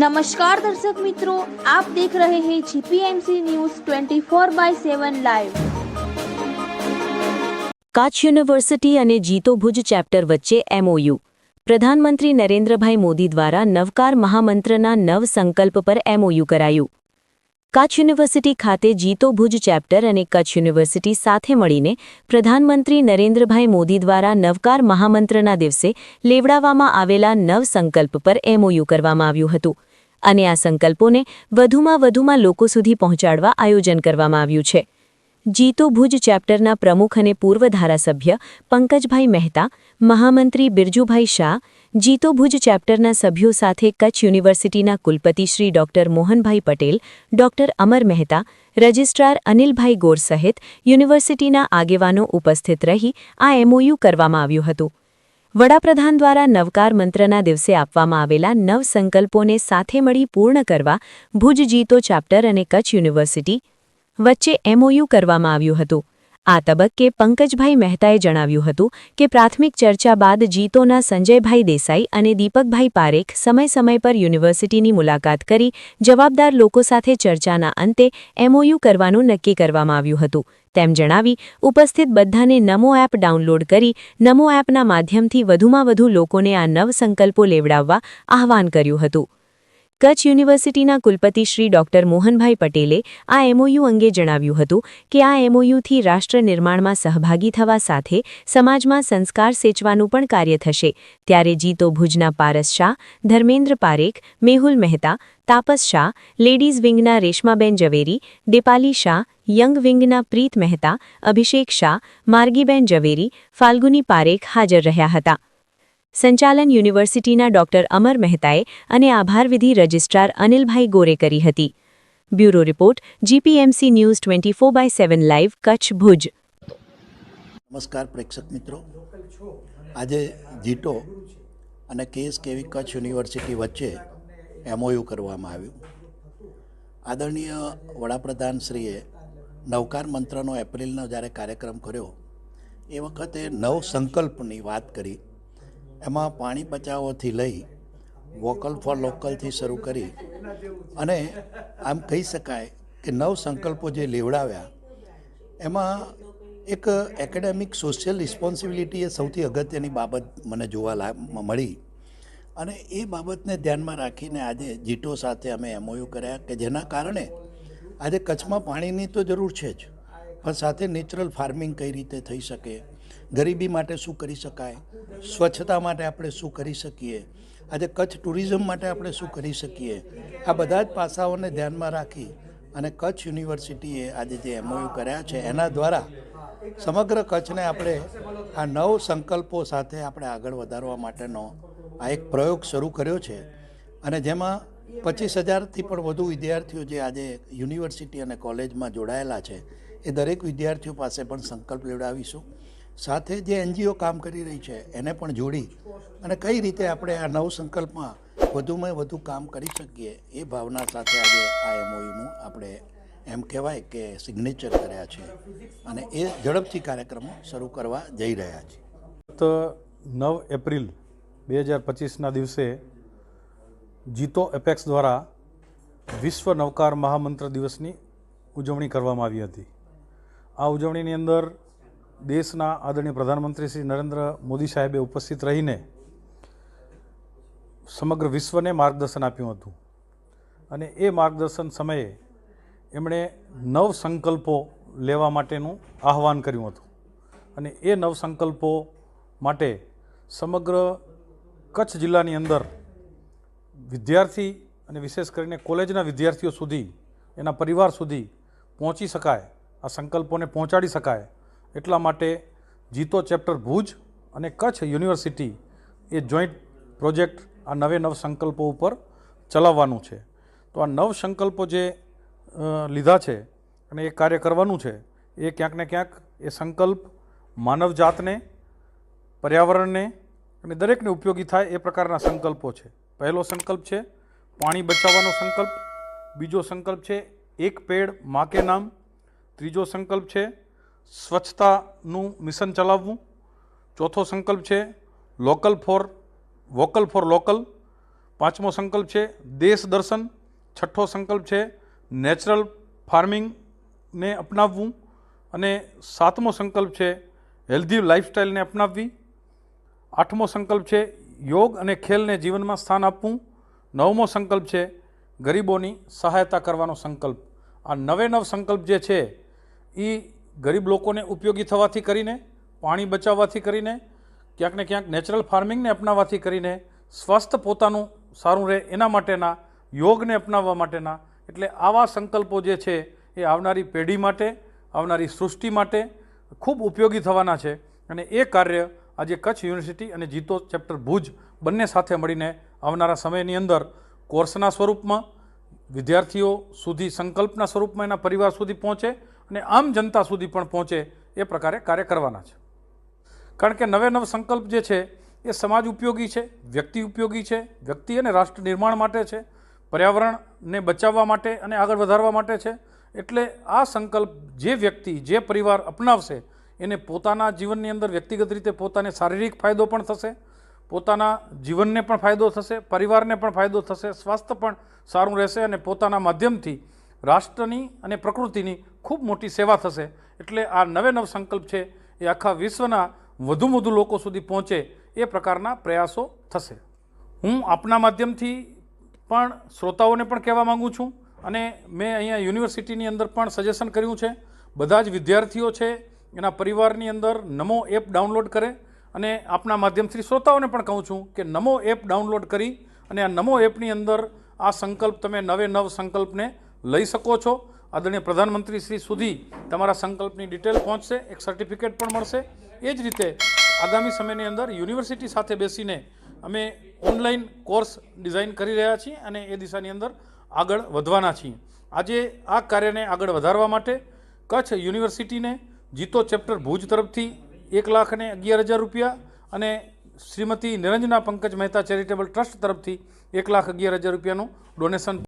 નમસ્કાર દર્શક મિત્રો આપ દેખ રહે હૈ GPMC news 24 by 7 live Kutch university અને જીતો ભુજ ચેપ્ટર વચ્ચે એમઓયુ પ્રધાનમંત્રી નરેન્દ્રભાઈ મોદી દ્વારા નવકાર મહામંત્રના નવ સંકલ્પ પર એમઓયુ કરાયું. કચ્છ યુનિવર્સિટી ખાતે જીતો ભુજ ચેપ્ટર અને કચ્છ યુનિવર્સિટી સાથે મળીને પ્રધાનમંત્રી નરેન્દ્રભાઈ મોદી દ્વારા નવકાર મહામંત્રના દિવસે લેવડાવવામાં આવેલા નવ સંકલ્પ પર એમઓયુ કરવામાં આવ્યું હતું. અને આ સંકલ્પોને વધુમાં વધુમાં લોકો સુધી પહોંચાડવા આયોજન કરવામાં આવ્યું છે. જીતો ભુજ ચેપ્ટરના પ્રમુખ અને પૂર્વ ધારાસભ્ય પંકજભાઈ મહેતા, મહામંત્રી બિરજુભાઈ શાહ, જીતો ભુજ ચેપ્ટરના સભ્યો સાથે કચ્છ યુનિવર્સિટીના કુલપતિ Shri doctor Mohanbhai Patel, doctor Amar Mehta, registrar Anilbhai Gor સહિત યુનિવર્સિટીના આગેવાનો ઉપસ્થિત રહી આ એમઓયુ કરવામાં આવ્યું હતું. વડાપ્રધાન દ્વારા નવકાર મંત્રના દિવસે આપવામાં આવેલા નવ સંકલ્પોને સાથે મળી પૂર્ણ કરવા ભુજ જીતો ચેપ્ટર અને કચ્છ યુનિવર્સિટી વચ્ચે એમઓયુ કરવામાં આવ્યું હતું. આ તબક્કે પંકજભાઈ મહેતાએ જણાવ્યું હતું કે પ્રાથમિક ચર્ચા બાદ જીતોના સંજયભાઈ દેસાઈ અને દીપકભાઈ પારેખ સમય સમય પર યુનિવર્સિટીની મુલાકાત કરી જવાબદાર લોકો સાથે ચર્ચાના અંતે એમઓયુ કરવાનું નક્કી કરવામાં આવ્યું હતું. તેમ જણાવી ઉપસ્થિત બધાને નમો એપ ડાઉનલોડ કરી નમો એપના માધ્યમથી વધુમાં વધુ લોકોને આ નવ સંકલ્પો લેવડાવવા આહવાન કર્યું હતું. કચ્છ યુનિવર્સિટીના કુલપતિ શ્રી ડોક્ટર મોહનભાઈ પટેલે આ એમઓયુ અંગે જણાવ્યું હતું કે આ એમઓયુથી રાષ્ટ્ર નિર્માણમાં સહભાગી થવા સાથે સમાજમાં સંસ્કાર સેચવાનું પણ કાર્ય થશે. ત્યારે જીતો ભુજના પારસ શાહ, ધર્મેન્દ્ર પારેખ, મેહુલ મહેતા, તાપસ શાહ, લેડીઝ વિંગના રેશમાબેન ઝવેરી, દીપાલી શાહ, યંગ વિંગના પ્રીત મહેતા, અભિષેક શાહ, માર્ગીબેન ઝવેરી, ફાલ્ગુની પારેખ હાજર રહ્યા હતા. સંચાલન યુનિવર્સિટીના ડોક્ટર અમર મહેતાએ અને આભારવિધિ રજિસ્ટ્રાર અનિલભાઈ ગોરે કરી હતી. Bureau report, GPMC news twenty four by seven live Kutch, Bhuj. નમસ્કાર પ્રેક્ષક મિત્રો. આજે જીટો અને કેસ કેવી કચ્છ યુનિવર્સિટી વચ્ચે એમઓયુ કરવામાં આવ્યું. આદરણીય વડાપ્રધાનશ્રીએ નવકાર મંત્રનો એપ્રિલનો જ્યારે કાર્યક્રમ કર્યો, એ વખતે નવ સંકલ્પની વાત કરી. એમાં પાણી બચાવોથી લઈ વોકલ ફોર લોકલથી શરૂ કરી અને આમ કહી શકાય કે નવ સંકલ્પો જે લેવડાવ્યા, એમાં એક એકેડેમિક સોશિયલ રિસ્પોન્સિબિલિટી એ સૌથી અગત્યની બાબત મને જોવા મળી. અને એ બાબતને ધ્યાનમાં રાખીને આજે જીટો સાથે અમે એમઓયુ કર્યા કે જેના કારણે આજે કચ્છમાં પાણીની તો જરૂર છે જ, પણ સાથે નેચરલ ફાર્મિંગ કઈ રીતે થઈ શકે ગરીબી માટે શું કરી શકાય? સ્વચ્છતા માટે આપણે શું કરી શકીએ? આજે કચ્છ ટુરિઝમ માટે આપણે શું કરી શકીએ? આ બધા જ પાસાઓને ધ્યાનમાં રાખી અને કચ્છ યુનિવર્સિટીએ આજે જે એમઓયુ કર્યા છે, એના દ્વારા સમગ્ર કચ્છને આપણે આ નવ સંકલ્પો સાથે આપણે આગળ વધારવા માટેનો આ એક પ્રયોગ શરૂ કર્યો છે. અને જેમાં પચીસ હજારથી પણ વધુ વિદ્યાર્થીઓ જે આજે યુનિવર્સિટી અને કોલેજમાં જોડાયેલા છે, એ દરેક વિદ્યાર્થીઓ પાસે પણ સંકલ્પ લેવડાવીશું. સાથે જે એનજીઓ કામ કરી રહી છે, એને પણ જોડી અને કઈ રીતે આપણે આ નવ સંકલ્પમાં વધુમાં વધુ કામ કરી શકીએ એ ભાવના સાથે આજે આ એમઓયુનું આપણે એમ કહેવાય કે સિગ્નેચર કર્યા છે અને એ ઝડપથી કાર્યક્રમો શરૂ કરવા જઈ રહ્યા છે. ગત નવ એપ્રિલ બે હજાર પચીસના દિવસે જીતો એપેક્સ દ્વારા વિશ્વ નવકાર મહામંત્ર દિવસની ઉજવણી કરવામાં આવી હતી. આ ઉજવણીની અંદર દેશના આદરણીય પ્રધાનમંત્રી શ્રી નરેન્દ્ર મોદી સાહેબે ઉપસ્થિત રહીને સમગ્ર વિશ્વને માર્ગદર્શન આપ્યું હતું. અને એ માર્ગદર્શન સમયે એમણે નવ સંકલ્પો લેવા માટેનું આહવાન કર્યું હતું. અને એ નવ સંકલ્પો માટે સમગ્ર કચ્છ જિલ્લાની અંદર વિદ્યાર્થી અને વિશેષ કરીને કોલેજના વિદ્યાર્થીઓ સુધી, એના પરિવાર સુધી પહોંચી શકાય, આ સંકલ્પોને પહોંચાડી શકાય એટલા માટે જીતો ચેપ્ટર ભુજ અને કચ્છ યુનિવર્સિટી એ જોઈન્ટ પ્રોજેક્ટ આ નવે નવ સંકલ્પો ઉપર ચલાવવાનું છે. તો આ નવ સંકલ્પો જે લીધા છે અને એ કાર્ય કરવાનું છે, એ ક્યાંક ને ક્યાંક એ સંકલ્પ માનવજાતને પર્યાવરણને અને દરેકને ઉપયોગી થાય એ પ્રકારના સંકલ્પો છે. પહેલો સંકલ્પ છે પાણી બચાવવાનો સંકલ્પ, બીજો સંકલ્પ છે એક પેડ મા કે નામ, ત્રીજો સંકલ્પ છે સ્વચ્છતાનું મિશન ચલાવવું. ચોથો સંકલ્પ છે local for vocal for local પાંચમો સંકલ્પ છે દેશ દર્શન. છઠ્ઠો સંકલ્પ છે નેચરલ ફાર્મિંગને અપનાવવું. અને સાતમો સંકલ્પ છે હેલ્ધી લાઇફસ્ટાઈલને અપનાવવી. આઠમો સંકલ્પ છે યોગ અને ખેલને જીવનમાં સ્થાન આપવું. નવમો સંકલ્પ છે ગરીબોની સહાયતા કરવાનો સંકલ્પ. આ નવે નવ સંકલ્પ જે છે એ ગરીબ લોકોને ઉપયોગી થવાથી કરીને, પાણી બચાવવાથી કરીને, ક્યાંક ને ક્યાંક નેચરલ ફાર્મિંગને અપનાવવાથી કરીને સ્વસ્થ પોતાનું સારું રહે એના માટેના, યોગને અપનાવવા માટેના, એટલે આવા સંકલ્પો જે છે એ આવનારી પેઢી માટે, આવનારી સૃષ્ટિ માટે ખૂબ ઉપયોગી થવાના છે. અને એ કાર્ય આજે કચ્છ યુનિવર્સિટી અને જીતો ચેપ્ટર ભુજ બંને સાથે મળીને આવનારા સમયની અંદર કોર્સના સ્વરૂપમાં વિદ્યાર્થીઓ સુધી, સંકલ્પના સ્વરૂપમાં એના પરિવાર સુધી પહોંચે અને આમ જનતા સુધી પણ પહોંચે એ પ્રકારે કાર્ય કરવાના છે. કારણ કે નવે નવ સંકલ્પ જે છે, એ સમાજ ઉપયોગી છે, વ્યક્તિ ઉપયોગી છે, વ્યક્તિ અને રાષ્ટ્ર નિર્માણ માટે છે, પર્યાવરણને બચાવવા માટે અને આગળ વધારવા માટે છે. એટલે આ સંકલ્પ જે વ્યક્તિ, જે પરિવાર અપનાવશે, એને પોતાના જીવનની અંદર વ્યક્તિગત રીતે પોતાને શારીરિક ફાયદો પણ થશે, પોતાના જીવનને પણ ફાયદો થશે, પરિવારને પણ ફાયદો થશે, સ્વાસ્થ્ય પણ સારું રહેશે અને પોતાના માધ્યમથી રાષ્ટ્રની અને પ્રકૃતિની ખૂબ મોટી સેવા થશે. એટલે આ નવે નવ સંકલ્પ છે, એ આખા વિશ્વના વધુમાં વધુ લોકો સુધી પહોંચે એ પ્રકારના પ્રયાસો થશે. હું આપના માધ્યમથી પણ શ્રોતાઓને પણ કહેવા માગું છું અને મેં અહીંયા યુનિવર્સિટીની અંદર પણ સજેશન કર્યું છે. બધા જ વિદ્યાર્થીઓ છે, એના પરિવારની અંદર નમો એપ ડાઉનલોડ કરે અને આપના માધ્યમથી શ્રોતાઓને પણ કહું છું કે નમો એપ ડાઉનલોડ કરી અને આ નમો એપની અંદર આ સંકલ્પ તમે નવે નવ સંકલ્પને લઈ શકો છો. આદરણીય પ્રધાનમંત્રી શ્રી સુધી તમારા સંકલ્પની ડિટેલ પહોંચશે, એક સર્ટિફિકેટ પણ મળશે. એ જ રીતે આગામી સમયની અંદર યુનિવર્સિટી સાથે બેસીને અમે ઓનલાઈન કોર્સ ડિઝાઇન કરી રહ્યા છીએ અને એ દિશાની અંદર આગળ વધવાના છીએ. આજે આ કાર્યને આગળ વધારવા માટે કચ્છ યુનિવર્સિટીને જીતો ચેપ્ટર ભુજ તરફથી એક લાખ અને અગિયાર હજાર રૂપિયા અને શ્રીમતી નિરંજના પંકજ મહેતા ચેરિટેબલ ટ્રસ્ટ તરફથી એક લાખ અગિયાર હજાર રૂપિયાનું ડોનેશન